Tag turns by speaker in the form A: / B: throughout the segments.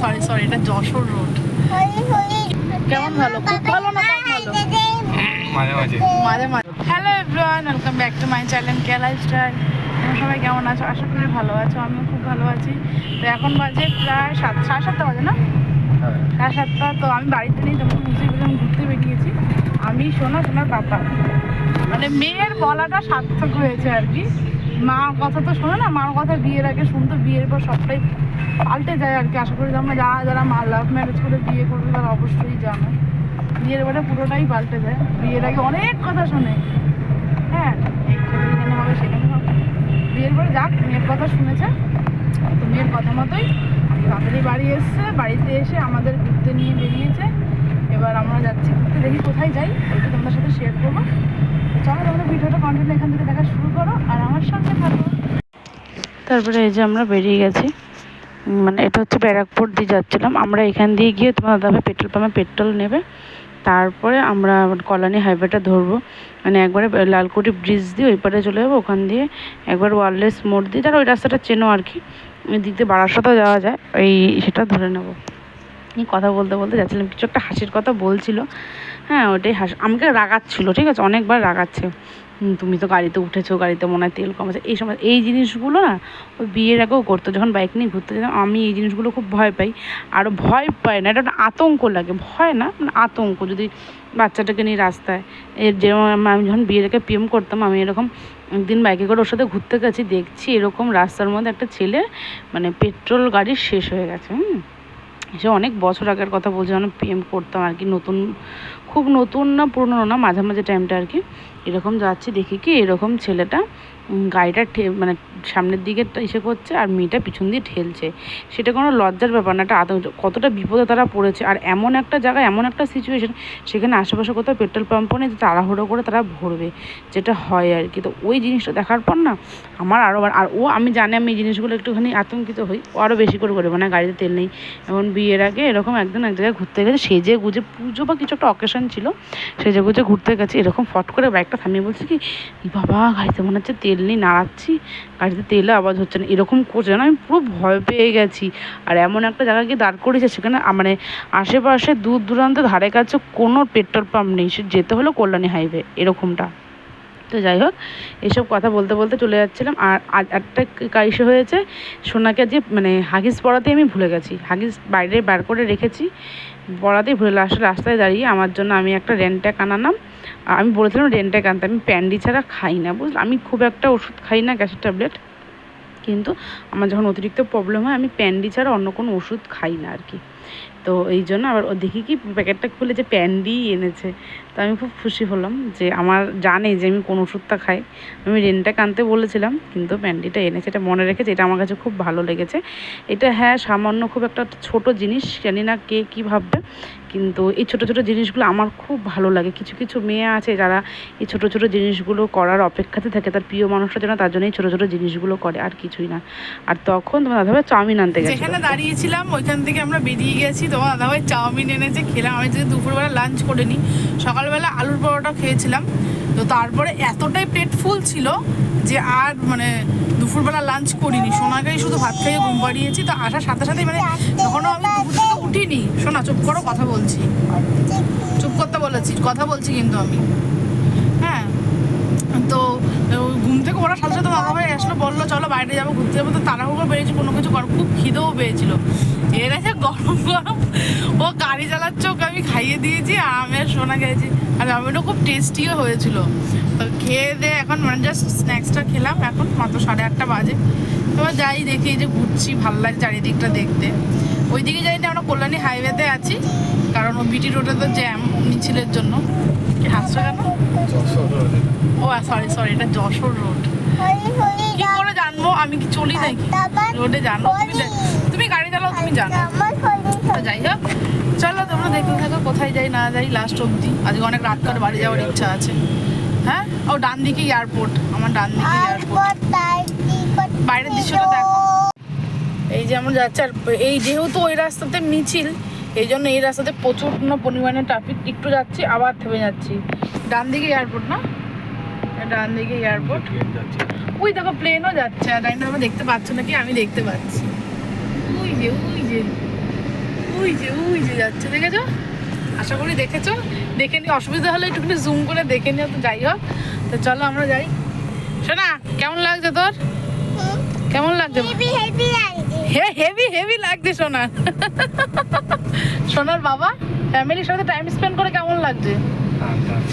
A: Sorry sorry এটা Jessore road কেমন ভালো? খুব ভালো না ভালো?
B: মাঝে মাঝে।
A: মাঝে মাঝে। Hello everyone welcome back to my channel K lifestyle তোমরা সবাই কেমন আছো? আশা করি ভালো আছো আমিও খুব ভালো আছি। তো এখন বাজে প্রায় সাত সাড়ে সাতটা বাজে না? সাড়ে সাতটা তো আমি বাড়িতে নেই তখন বুঝতে পেলাম ঘুরতে বেরিয়েছি। আমি শোনা তোমার পাপা। মানে মেয়ের বলাটা সার্থক হয়েছে আর কি। মা কথা তো শোনো না, মার কথা বিয়ের আগে শুনতো বিয়ের পর সবটাই পাল্টে যায় আর কি। আশা করি তোমরা যারা যারা মা লাভ ম্যারেজ করে বিয়ে করবে তারা অবশ্যই জানো। বিয়ের পরে পুরোটাই পাল্টে যায়। বিয়ের আগে অনেক কথা শোনে। হ্যাঁ হবে সেখানে হবে বিয়ের পরে যাক, মেয়ের কথা শুনেছে। তো মেয়ের কথা মতোই তাড়াতাড়ি বাড়ি এসছে, বাড়িতে এসে আমাদের ঘুরতে নিয়ে বেরিয়েছে। এবার আমরা যাচ্ছি ঘুরতে, দেখি কোথায় যাই। ওইটা তোমাদের সাথে শেয়ার করব। এখান থেকে দেখা শুরু করো আর আমার তারপরে এই যে আমরা বেরিয়ে গেছি। মানে এটা হচ্ছে ব্যারাকপুর দিয়ে যাচ্ছিলাম। আমরা এখান দিয়ে গিয়ে তোমার দাদাভাই পেট্রোল পাম্পে পেট্রোল নেবে। তারপরে আমরা কলানি হাইওয়েটা ধরবো। মানে একবারে লালকুটি ব্রিজ দিয়ে ওই পারে চলে যাব। ওখান দিয়ে একবার ওয়ারলেস মোড় দিয়ে যারা ওই রাস্তাটা চেনো আর কি। ওই দিক দিয়ে বারাসাতেও যাওয়া যায়। ওই সেটা ধরে নেব। কথা বলতে বলতে যাচ্ছিলাম। কিছু একটা হাসির কথা বলছিল। হ্যাঁ ওটাই হাস, আমাকে রাগাচ্ছিল, ঠিক আছে? অনেকবার রাগাচ্ছে। তুমি তো গাড়িতে উঠেছো, গাড়িতে মনে হয় তেল কম আছে। এই সময়, এই জিনিসগুলো না, ওই বিয়ের আগেও করতো, যখন বাইক নিয়ে ঘুরতে যেতাম, আমি এই জিনিসগুলো খুব ভয় পাই। আর ভয় পাই না, এটা একটা আতঙ্ক লাগে। ভয় না মানে আতঙ্ক। যদি বাচ্চাটাকে নিয়ে রাস্তায়, এর যেরকম আমি যখন বিয়ের আগে পিএম করতাম, আমি এরকম একদিন বাইকে করে ওর সাথে ঘুরতে গেছি, দেখছি এরকম রাস্তার মধ্যে একটা ছেলে মানে পেট্রোল গাড়ি শেষ হয়ে গেছে, হুম? সে অনেক বছর আগের কথা বলছে, যখন পিএম করতাম আর কি, নতুন খুব নতুন না, পুরনো না মাঝামাঝি টাইমটা আর কি। এরকম যাচ্ছি, দেখি কি এরকম ছেলেটা গাড়িটা ঠে- মানে সামনের দিকে এসে করছে আর মেয়েটা পিছন দিয়ে ঠেলছে। সেটা কোনো লজ্জার ব্যাপার না একটা আতঙ্ক কতটা বিপদে তারা পড়েছে। আর এমন একটা জায়গা, এমন একটা সিচুয়েশন সেখানে আশেপাশে কোথাও পেট্রোল পাম্পও নেই তাড়াহুড়ো করে তারা ভরবে, যেটা হয় আর কি। তো ওই জিনিসটা দেখার পর না, আমার আরও আর ও, আমি জানি আমি এই জিনিসগুলো একটুখানি আতঙ্কিত হই, ও আরও বেশি করে করে মানে গাড়িতে তেল নেই এবং বিয়ের আগে এরকম একদিন এক জায়গায় ঘুরতে গেছে, সেজে গুজে পুজো বা কিছু একটা অকেশন ছিল সেজে গুজে ঘুরতে গেছে, এরকম ফট করে বাইকটা থামিয়ে বলছে কি, বাবা, গাড়িতে মনে হচ্ছে তেল নেই, নাড়াচ্ছি, গাড়িতে তেলে আওয়াজ হচ্ছে না। এরকম করছে না আমি পুরো ভয় পেয়ে গেছি। আর এমন একটা জায়গায় গিয়ে দাঁড় করেছে সেখানে মানে আশেপাশে দূর দূরান্তে ধারে কাছে কোনো পেট্রোল পাম্প নেই, সে যেতে হলো কল্যাণী হাইওয়ে এরকমটা। তো যাই হোক, এসব কথা বলতে বলতে চলে যাচ্ছিলাম। আর একটা কাইসে হয়েছে, সোনাকে যে মানে হাগিস পড়াতে আমি ভুলে গেছি। হাগিস বাইরে বার করে রেখেছি পড়াতেই ভুলে লাস্টে রাস্তায় দাঁড়িয়ে আমার জন্য আমি একটা রেন্ট্যাক আনালাম। আমি বলেছিলাম রেন্ট্যাক আনতে, আমি প্যান্ডি ছাড়া খাই না, বুঝলি? আমি খুব একটা ওষুধ খাই না, গ্যাসের ট্যাবলেট। কিন্তু আমার যখন অতিরিক্ত প্রবলেম হয়, আমি প্যান্ডি ছাড়া অন্য কোনো ওষুধ খাই না আর কি। তো এই জন্য আবার দেখি কি প্যাকেটটা খুলে যে প্যান্ডি এনেছে। তো আমি খুব খুশি হলাম যে আমার জানে যে আমি কোন ওষুধটা খাই। আমি রেনটাক আনতে বলেছিলাম, কিন্তু প্যান্ডিটা এনেছে। এটা মনে রেখেছে, এটা আমার কাছে খুব ভালো লেগেছে। এটা হ্যাঁ সামান্য খুব একটা ছোট জিনিস, জানি না কে কী ভাববে, কিন্তু এই ছোট ছোট জিনিসগুলো আমার খুব ভালো লাগে। কিছু কিছু মেয়ে আছে যারা এই ছোট ছোট জিনিসগুলো করার অপেক্ষাতে থাকে, তার প্রিয় মানুষের যেন তার জন্য এই ছোট ছোট জিনিসগুলো করে, আর কিছুই না। আর তখন তোমার দাদাভাই চাউমিন আনতে গেছে
C: যেখানে দাঁড়িয়েছিলাম, ওইখান থেকে আমরা বেরিয়ে গেছি তোমার দাদাভাই চাউমিন এনেছে, খেলাম। আমি যদি দুপুরবেলা লাঞ্চ করে নিই সকালবেলা আলুর পরোটা খেয়েছিলাম। তো তারপরে এতটাই পেট ফুল ছিল যে আর মানে দুপুরবেলা লাঞ্চ করিনি। সোনাকেই শুধু ভাত খেয়ে ঘুম পাড়িয়েছি। তো আসার সাথে সাথে মানে তখনও আমি দুপুর থেকে উঠিনি। শোনা চুপ করো, কথা বলছি। চুপ করতে বলেছি, কথা বলছি কিন্তু আমি। হ্যাঁ তো ঘুম থেকে ওরা সাথে সাথে দাদা ভাই আসলো, বলল, চলো বাইরে যাব, ঘুরতে যাব। তো তাড়াহুড়ো বেরিয়েছি, কোনো কিছু খুব খিদেও পেয়েছিল। এর আছে গরম গরম। ও গাড়ি চালাচ্ছে ওকে আমি খাইয়ে দিয়েছি আর আমি আর সোনা খেয়েছি। আর চাউমিনটা খুব টেস্টিও হয়েছিল। তো খেয়ে দিয়ে এখন মানে জাস্ট স্ন্যাক্সটা খেলাম এখন মাত্র সাড়ে আটটা বাজে। এবার যাই দেখি যে ঘুরছি ভালো লাগে চারিদিকটা দেখতে। ওইদিকে যাই না আমরা কল্যাণী হাইওয়েতে আছি কারণ ও বিটি রোডে তো জ্যাম মিছিলের জন্য। হাসছো কেন? ও সরি সরি এটা যশোর রোড কি করে জানব? আমি কি চলি নাকি? রোডে জানো? তুমি তুমি গাড়ি চালাও তুমি জানো। যাই হোক চলো তোমরা দেখতে থাকো কোথায় যাই না যাই লাস্ট অবধি। আজকে অনেক রাত করে বাড়ি যাওয়ার ইচ্ছা আছে। হ্যাঁ? ও ডান দিকে এয়ারপোর্ট আমার ডান দিকে এয়ারপোর্ট বাইরের দৃশ্যটা দেখো। এই যে আমরা যাচ্ছি আর এই যেহেতু ওই রাস্তাতে মিছিল এই জন্য এই রাস্তাতে প্রচুর পরিমাণে ট্রাফিক একটু যাচ্ছি আবার থেমে যাচ্ছি। ডান দিকে এয়ারপোর্ট না? ডান দিকে এয়ারপোর্ট ওই দেখো প্লেনও যাচ্ছে আর আমরা দেখতে পাচ্ছ নাকি? আমি দেখতে পাচ্ছি। ওই যে ওই যে
A: ওই যে ওই যে যাচ্ছে দেখেছ? আশা করি দেখেছ। দেখে নি অসুবিধা হলে একটুখানি জুম করে দেখে নিও তো যাই হোক। তো চলো আমরা যাই। শোনা কেমন লাগছে তোর? কেমন লাগছে? হে হেভি হেভি লাগছে সোনার সোনার বাবা ফ্যামিলির সাথে টাইম স্পেন্ড করে কেমন লাগছে?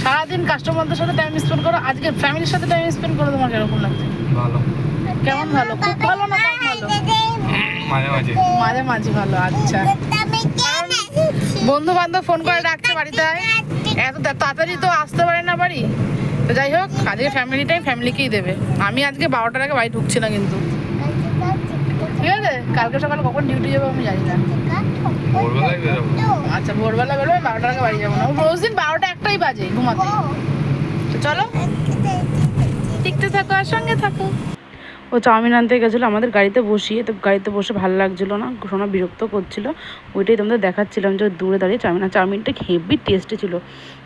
A: সারাদিন কাস্টমারদের সাথে টাইম স্পেন্ড করো আজকে ফ্যামিলির সাথে টাইম স্পেন্ড করে তোমার কীরকম লাগছে?
B: ভালো।
A: কেমন ভালো? খুব ভালো না? ভালো।
B: মাঝে মাঝে
A: মাঝে মাঝে ভালো আচ্ছা। বন্ধু বান্ধব ফোন করে ডাকছে বাড়িতে আয়। এত তাড়াতাড়ি তো আসতে পারে না বাড়ি। তো যাই হোক আজকে ফ্যামিলি টাইম ফ্যামিলিকেই দেবে। আমি আজকে বারোটার আগে বাড়ি ঢুকছি না কিন্তু। ঠিক আছে? কালকে সকালে কখন ডিউটি যাব আমি জানি না। আচ্ছা ভোরবেলা বেরোবে বারোটার আগে বাড়ি যাব না। রোজ দিন বারোটা একটাই বাজে ঘুমাতে। তো চলো। দেখতে থাকো আর সঙ্গে থাকো। ও চাউমিন আনতে গেছিল আমাদের গাড়িতে বসিয়ে, তো গাড়িতে বসে ভালো লাগছিল না, সোনা বিরক্ত করছিল। ওইটাই তোমাদের দেখাচ্ছিলাম যে দূরে দাঁড়িয়ে চাউমিন, আর চাউমিনটা হেভি টেস্টি ছিল।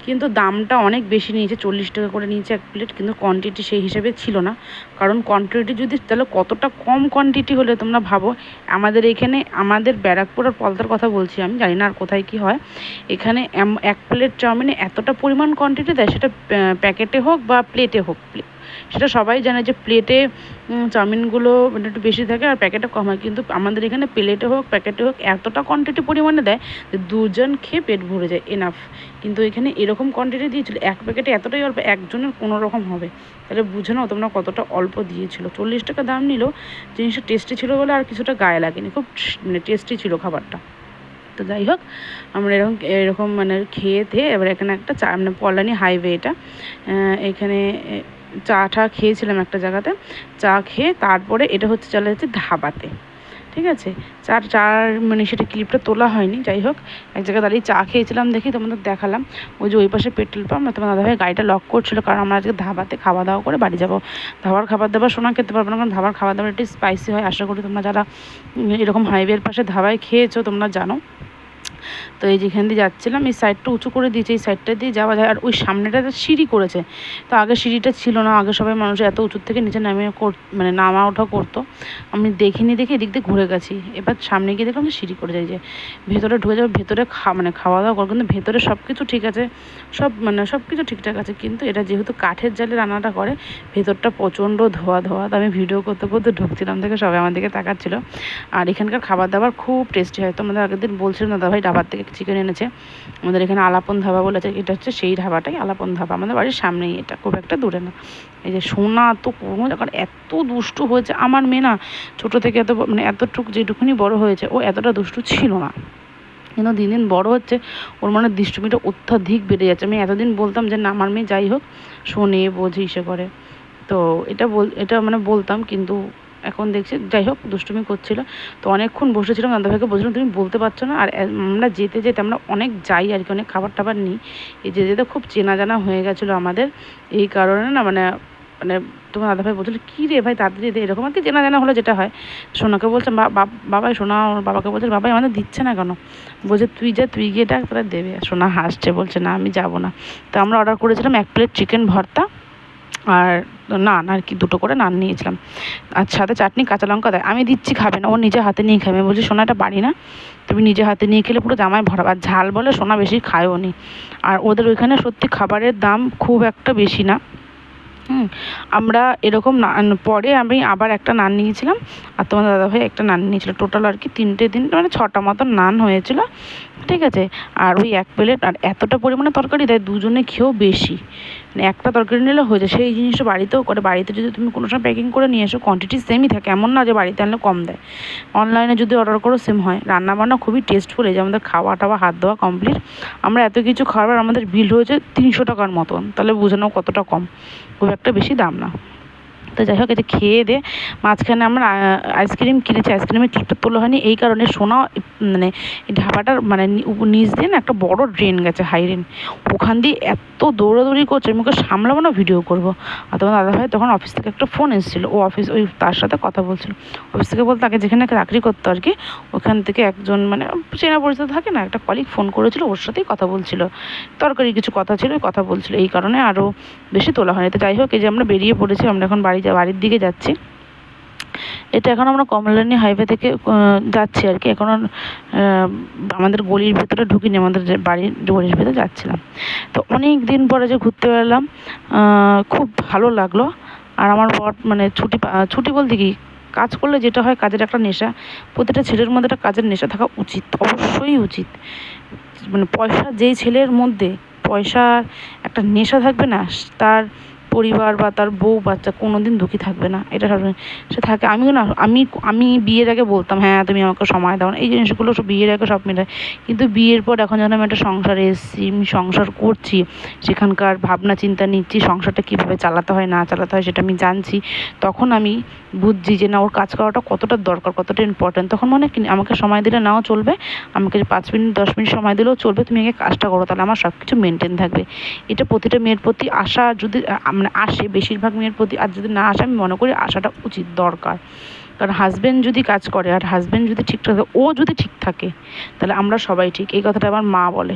A: কিন্তু দামটা অনেক বেশি নিয়েছে, চল্লিশ টাকা করে নিয়েছে এক প্লেট কিন্তু কোয়ান্টিটি সেই হিসেবে ছিল না। কারণ কোয়ান্টিটি যদি, তাহলে কতটা কম কোয়ান্টিটি হলে তোমরা ভাবো? আমাদের এখানে, আমাদের ব্যারাকপুর আর পলতার কথা বলছি আমি, জানি না আর কোথায় কি হয়। এখানে এক প্লেট চাউমিনে এতটা পরিমাণ কোয়ান্টিটি দেয়, সেটা প্যাকেটে হোক বা প্লেটে হোক সেটা সবাই জানে যে প্লেটে চাউমিনগুলো মানে একটু বেশি থাকে আর প্যাকেটে কম হয়। কিন্তু আমাদের এখানে প্লেটে হোক প্যাকেটে হোক, এতটা কোয়ান্টিটি পরিমাণে দেয় যে দুজন খেয়ে পেট ভরে যায় এনাফ কিন্তু এখানে এরকম কোয়ান্টিটি দিয়েছিল, এক প্যাকেটে এতটাই অল্প, একজনের কোনো রকম হবে। তাহলে বুঝে নাও তোমরা কতটা অল্প দিয়েছিল। চল্লিশ টাকা দাম নিল, জিনিসটা টেস্টি ছিল বলে আর কিছুটা গায়ে লাগেনি, খুব মানে টেস্টি ছিল খাবারটা। তো যাই হোক, আমরা এরকম এরকম মানে খেয়ে খেয়ে এবার এখানে একটা চা মানে পলানি হাইওয়ে এটা এখানে চা টা খেয়েছিলাম একটা জায়গাতে। চা খেয়ে তারপরে এটা হচ্ছে চলে যাচ্ছে ধাবাতে। ঠিক আছে? চার চার মানে সেটা ক্লিপটা তোলা হয়নি, যাই হোক। এক জায়গায় দাঁড়িয়ে চা খেয়েছিলাম দেখি তোমাদের দেখালাম। ওই যে ওই পাশে পেট্রোল পাম্প তোমার দাদাভাই গাড়িটা লক করছিল, কারণ আমরা আজকে ধাবাতে খাওয়া দাওয়া করে বাড়ি যাব। ধাবার খাবার দাবার শোনা খেতে পারব না, কারণ ধাবার খাবার দাবার একটু স্পাইসি হয়। আশা করি তোমরা যারা এরকম হাইওয়ের পাশে ধাবায় খেয়েছো, তোমরা জানো। তো এই যেখান দিয়ে যাচ্ছিলাম, এই সাইডটা উঁচু করে দিয়েছে, এই সাইডটা দিয়ে যাওয়া যায়। আর ওই সামনেটাতে সিঁড়ি করেছে, তো আগে সিঁড়িটা ছিল না, আগে সবাই মানুষ এত উঁচুর থেকে নিচে কর মানে নামা ওঠা করতো। আমি দেখিনি দেখে এদিক দিয়ে ঘুরে গেছি। এবার সামনে গিয়ে দেখলাম যে সিঁড়ি করে যায় যে, ভেতরে ঢুকে যাবে, ভেতরে খা মানে খাওয়া দাওয়া করো কিন্তু ভেতরে সব কিছু ঠিক আছে, সব মানে সব কিছু ঠিকঠাক আছে, কিন্তু এটা যেহেতু কাঠের জালে রান্নাটা করে, ভেতরটা প্রচণ্ড ধোয়া ধোয়া, তো আমি ভিডিও করতে করতে ঢুকছিলাম থেকে সবাই আমার দিকে তাকাচ্ছিল। আর এখানকার খাবার দাবার খুব টেস্টি হয়। তো আমাদের আগের দিন বলছিলাম দাদা ভাই ধাবার থেকে চিকেন এনেছে। আমাদের এখানে আলাপন ধাবা বলে আছে এটা হচ্ছে সেই ধাবাটাই, আলাপন ধাবা। আমাদের বাড়ির সামনেই এটা, খুব একটা দূরে না। এই যে সোনা তো কোনো যখন এত দুষ্টু হয়েছে। আমার মেয়ে না ছোটো থেকে এত মানে এতটুকু যেটুকুনি বড় হয়েছে, ও এতটা দুষ্টু ছিল না। কিন্তু দিন দিন বড় হচ্ছে, ওর মনে দুষ্টুমিটা অত্যাধিক বেড়ে যাচ্ছে। আমি এতদিন বলতাম যে না, আমার মেয়ে যাই হোক, শোনে, বোঝে, ইসে করে। তো এটা বল, এটা মানে বলতাম, কিন্তু এখন দেখছি, যাই হোক, দুষ্টুমি করছিল। তো অনেকক্ষণ বসেছিলাম দাদাভাইকে বলছিলাম, তুমি বলতে পারছ না? আর আমরা যেতে যেতে আমরা অনেক যাই আর কি, অনেক খাবার টাবার নিই। এই যেতে যেতে খুব চেনা জানা হয়ে গেছিল আমাদের। এই কারণে না মানে মানে তোমার দাদাভাই বলছিল, কী রে ভাই, তাড়াতাড়ি দে। এরকম আর কি চেনা জানা হলো যেটা হয়। সোনাকে বলছে বাবাই, সোনা বাবাকে বলছে, বাবাই আমাদের দিচ্ছে না কেন? বলছে, তুই যা, তুই গিয়ে ডাক, তারা দেবে। সোনা হাসছে, বলছে, না, আমি যাব না। তো আমরা অর্ডার করেছিলাম এক প্লেট চিকেন ভর্তা। আর নান আর কি, দুটো করে নান নিয়েছিলাম। আর সাথে চাটনি কাঁচা লঙ্কা দেয়। আমি দিচ্ছি খাবে না, ও নিজে হাতে নিয়ে খাবে। বলছি, সোনা, এটা বাড়ি না। তুমি নিজে হাতে নিয়ে খেলে পুরো জামায় ভরাবে আর ঝাল বলে সোনা বেশি খায়ও নি। আর ওদের ওইখানে সত্যি খাবারের দাম খুব একটা বেশি না। হুম, আমরা এরকম নান, পরে আমি আবার একটা নান নিয়েছিলাম। আর তোমার দাদাভাই একটা নান নিয়েছিল। টোটাল আর কি তিনটে দিন মানে ছটা মতন নান হয়েছিল। ঠিক আছে? আর ওই এক প্লেট, আর এতটা পরিমাণে তরকারি দেয়, দুজনে খেয়েও বেশি। একটা তরকারি নিলে হয়ে যায়। সেই জিনিসটা বাড়িতেও করে। বাড়িতে যদি তুমি কোনো সময় প্যাকিং করে নিয়ে এসো কোয়ান্টিটি সেমই থাকে। এমন না যে বাড়িতে আনলে কম দেয়। অনলাইনে যদি অর্ডার করো সেম হয়। রান্নাবান্না খুবই টেস্টফুল এই যে আমাদের খাওয়া টাওয়া, হাত দেওয়া কমপ্লিট আমরা এত কিছু খাবার আমাদের বিল হয়েছে তিনশো টাকার মতন। তাহলে বুঝে নাও কতটা কম। খুব একটা বেশি দাম না। তো যাই হোক এটা খেয়ে দে। মাঝখানে আমরা আইসক্রিম কিনেছি আইসক্রিমের ক্লিপটা তোলা হয়নি। এই কারণে সোনা মানে এই ঢাবাটার মানে নিচ দিয়ে না একটা বড় ড্রেন গেছে হাই ড্রেন ওখান দিয়ে এত দৌড়াদৌড়ি করছে, আমি ওকে সামলাবো না ভিডিও করব। আর তোমার দাদাভাই তখন অফিস থেকে একটা ফোন এসেছিল। ও অফিস ওই তার সাথে কথা বলছিল। অফিস থেকে বলতে আগে যেখানে চাকরি করতো আর কি, ওখান থেকে একজন মানে চেনা পরিচিত থাকে না, একটা কলিগ ফোন করেছিল, ওর সাথেই কথা বলছিল। তরকারি কিছু কথা ছিল কথা বলছিল। এই কারণে আরও বেশি তোলা হয়নি। তো যাই হোক, এই যে আমরা বেরিয়ে পড়েছি, আমরা এখন বাড়ি বাড়ির দিকে যাচ্ছি। এটা এখন আমরা কমলানি হাইওয়ে থেকে যাচ্ছি আর কি। এখন আমাদের গলির ভেতরে ঢুকিনি, আমাদের বাড়ির গলির ভেতরে যাচ্ছিলাম। তো অনেক দিন পরে যে ঘুরতে বেরোলাম খুব ভালো লাগল। আর আমার বর মানে ছুটি ছুটি বলতে কি, কাজ করলে যেটা হয় কাজের একটা নেশা। প্রতিটা ছেলের মধ্যে একটা কাজের নেশা থাকা উচিত, অবশ্যই উচিত। মানে পয়সা যেই ছেলের মধ্যে পয়সার একটা নেশা থাকবে না, তার পরিবার বা তার বউ, বাচ্চা কোনো দিন দুঃখী থাকবে না। এটা সব সে থাকে। আমিও না, আমি আমি বিয়ের আগে বলতাম হ্যাঁ তুমি আমাকে সময় দাও না। এই জিনিসগুলো সব বিয়ের আগে সব মেটায় কিন্তু বিয়ের পর এখন যখন আমি একটা সংসারে এসেছি, আমি সংসার করছি, সেখানকার ভাবনা, চিন্তা নিচ্ছি, সংসারটা কীভাবে চালাতে হয়, না চালাতে হয় সেটা আমি জানছি। তখন আমি বুঝছি যে, না, ওর কাজ করাটা কতটা দরকার, কতটা ইম্পর্ট্যান্ট তখন মনে কি, আমাকে সময় দিলে নাও চলবে, আমাকে পাঁচ মিনিট, দশ মিনিট সময় দিলেও চলবে, তুমি আগে কাজটা করো, তাহলে আমার সব কিছু মেনটেন থাকবে। এটা প্রতিটা মেয়ের প্রতি আশা যদি আ- মানে আসে, বেশিরভাগ মেয়ের প্রতি আর যদি না আসে, আমি মনে করি আসাটা উচিত, দরকার। কারণ হাজব্যান্ড যদি কাজ করে আর হাজব্যান্ড যদি ঠিক থাকে, ও যদি ঠিক থাকে, তাহলে আমরা সবাই ঠিক। এই কথাটা আমার মা বলে।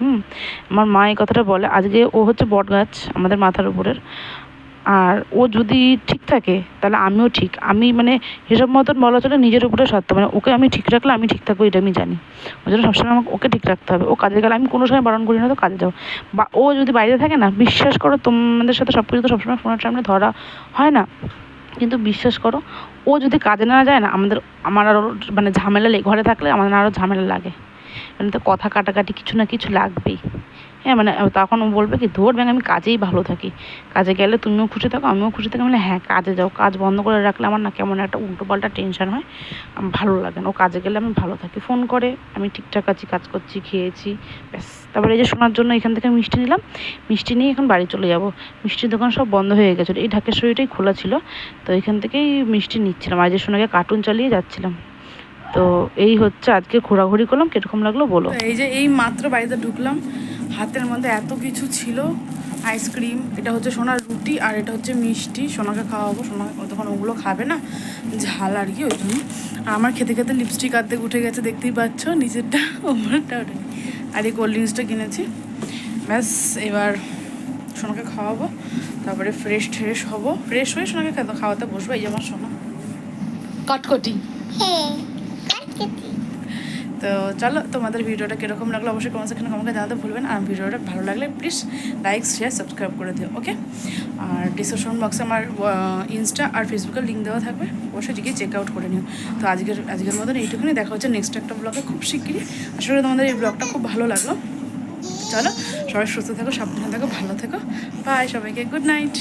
A: হুম? আমার মা এই কথাটা বলে। আজকে ও হচ্ছে বট গাছ আমাদের মাথার উপরের। আর ও যদি ঠিক থাকে, তাহলে আমিও ঠিক। আমি মানে হিসাব মতন বলা চলে নিজের উপরে সত্য। মানে ওকে আমি ঠিক রাখলে আমি ঠিক থাকব, এটা আমি জানি। ওই জন্য সবসময় আমাকে ওকে ঠিক রাখতে হবে। ও কাজে গেলে আমি কোনো সময় বারণ করি না তো কাজে যাও বা ও যদি বাইরে থাকে না, বিশ্বাস করো তোমাদের সাথে সব কিছু তো সবসময় ফোনের সামনে ধরা হয় না। কিন্তু বিশ্বাস করো, ও যদি কাজে না যায় না, আমাদের, আমার আরও মানে ঝামেলা ঘরে থাকলে আমাদের আরও ঝামেলা লাগে। মানে তো কথা কাটাকাটি কিছু না কিছু লাগবেই। হ্যাঁ মানে তখন ও বলবে কি, ধর ব্যাং আমি কাজেই ভালো থাকি। কাজে গেলে তুমিও খুশি থাকো, আমিও খুশি থাকি। মানে হ্যাঁ কাজে যাও। কাজ বন্ধ করে রাখলে আমার না কেমন একটা উল্টো পাল্টা টেনশন হয়। আমার ভালো লাগে না। ও কাজে গেলে আমি ভালো থাকি। ফোন করে, আমি ঠিকঠাক আছি, কাজ করছি, খেয়েছি, ব্যাস। তারপরে এই যে শোনার জন্য এখান থেকে মিষ্টি নিলাম। মিষ্টি নিয়ে এখন বাড়ি চলে যাব। মিষ্টির দোকান সব বন্ধ হয়ে গেছিল। এই ঢাকেশ্বরীটাই খোলা ছিল। তো এখান থেকেই মিষ্টি নিচ্ছিলাম। আজ যে শোনাকে কার্টুন চালিয়ে যাচ্ছিলাম। তো এই হচ্ছে আজকে ঘোরাঘুরি করলাম কীরকম লাগল বলো।
C: এই যে এই মাত্র বাড়িতে ঢুকলাম হাতের মধ্যে এত কিছু ছিল আইসক্রিম এটা হচ্ছে সোনার রুটি আর এটা হচ্ছে মিষ্টি সোনাকে খাওয়াবো সোনা তখন ওগুলো খাবে না ঝাল আর কি ওই জন্য। আর আমার খেতে খেতে লিপস্টিক আর্ধেক উঠে গেছে দেখতেই পাচ্ছ নিচেরটা ওপরটা ওঠে আর এই কোল্ড ড্রিঙ্কসটা কিনেছি। ব্যাস এবার সোনাকে খাওয়াবো তারপরে ফ্রেশ ট্রেশ হব। ফ্রেশ হয়ে সোনাকে খাওয়া- খাওয়াতে বসবো এই যে আমার সোনা। কটকটি। তো চলো, তোমাদের ভিডিওটা কীরকম লাগল অবশ্যই কমেন্ট সেকশনে আমাকে জানাতে ভুলবেন আর ভিডিওটা ভালো লাগলে প্লিজ লাইক শেয়ার সাবস্ক্রাইব করে দিও ওকে আর ডিসক্রিপশন বক্সে আমার ইনস্টা আর ফেসবুকের লিঙ্ক দেওয়া থাকবে। অবশ্যই গিয়ে চেক আউট করে নিও। তো আজকের আজকের মতন এইটুকুনি। দেখা হচ্ছে নেক্সট একটা ব্লগে খুব শিগগিরই। করি তোমাদের এই ব্লগটা খুব ভালো লাগল। চলো, সবাই সুস্থ থাকো, সাবধানে থাকো, ভালো থেকো। বাই সবাইকে গুড নাইট